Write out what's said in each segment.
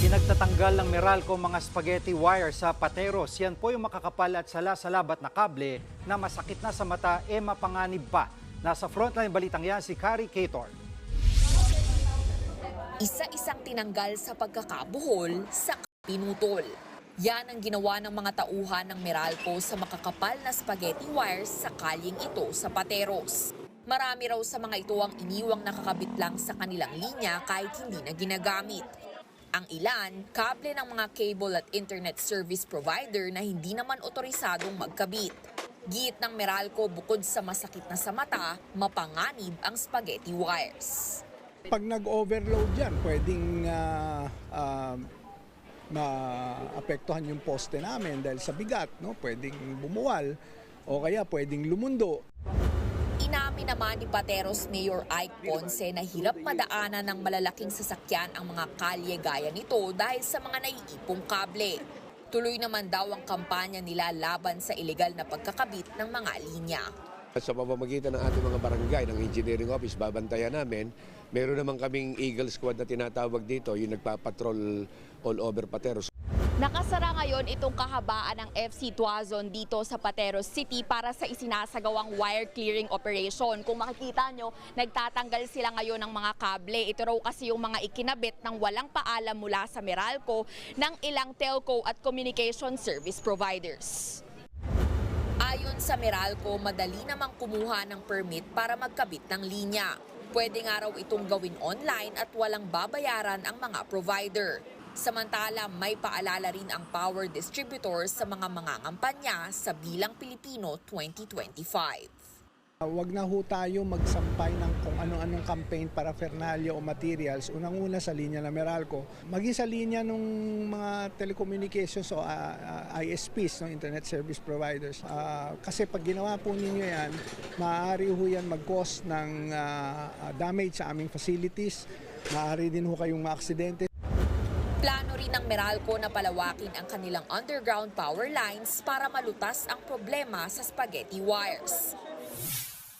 Pinagtatanggal ng Meralco mga spaghetti wire sa pateros. Yan po yung makakapal at sala-salabat na kable na masakit na sa mata e mapanganib pa. Nasa frontline balitang yan si Kari Cator. Isa-isang tinanggal sa pagkakabuhol sa pinutol. Yan ang ginawa ng mga tauhan ng Meralco sa makakapal na spaghetti wires sa kalyeng ito sa Pateros. Marami raw sa mga ito ang iniwang nakakabit lang sa kanilang linya kahit hindi na ginagamit. Ang ilan, kable ng mga cable at internet service provider na hindi naman otorisadong magkabit. Giit ng Meralco bukod sa masakit na sa mata, mapanganib ang spaghetti wires. Pag nag-overload yan, pwedeng ah, ah, maapektuhan yung poste namin dahil sa bigat, no? pwedeng bumuwal o kaya pwedeng lumundo. Inamin naman ni Pateros Mayor Ike Ponce na hirap madaanan ng malalaking sasakyan ang mga kalye gaya nito dahil sa mga naiipong kable. Tuloy naman daw ang kampanya nila laban sa ilegal na pagkakabit ng mga linya. Sa pamamagitan ng ating mga barangay, ng engineering office, babantayan namin. Meron naman kaming Eagle Squad na tinatawag dito, yung nagpapatrol all over Pateros. Nakasara ngayon itong kahabaan ng FC Tuazon dito sa Pateros City para sa isinasagawang wire clearing operation. Kung makikita nyo, nagtatanggal sila ngayon ng mga kable. Ito raw kasi yung mga ikinabit ng walang paalam mula sa Meralco ng ilang telco at communication service providers. Ayon sa Meralco, madali namang kumuha ng permit para magkabit ng linya. Pwede nga raw itong gawin online at walang babayaran ang mga provider. Samantala, may paalala rin ang power distributor sa mga mangangampanya sa Bilang Pilipino 2025. Ah, Huwag na ho tayo magsampay ng kung ano-anong campaign paraphernalia o materials. Unang-una sa linya ng Meralco. Maging sa linya ng mga telecommunications o ah, ah, ISPs, no, Internet Service Providers. Ah, kasi pag ginawa po ninyo yan, maaari ho yan mag-cause ng ah, ah, damage sa aming facilities. Maaari din ho kayong maaksidente. Plano rin ng Meralco na palawakin ang kanilang underground power lines para malutas ang problema sa spaghetti wires.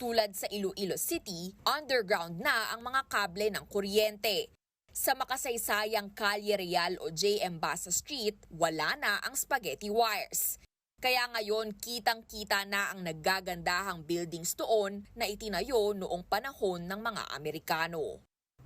Tulad sa Iloilo City, underground na ang mga kable ng kuryente. Sa makasaysayang Calle Real o JM Basa Street, wala na ang spaghetti wires. Kaya ngayon, kitang-kita na ang naggagandahang buildings doon na itinayo noong panahon ng mga Amerikano.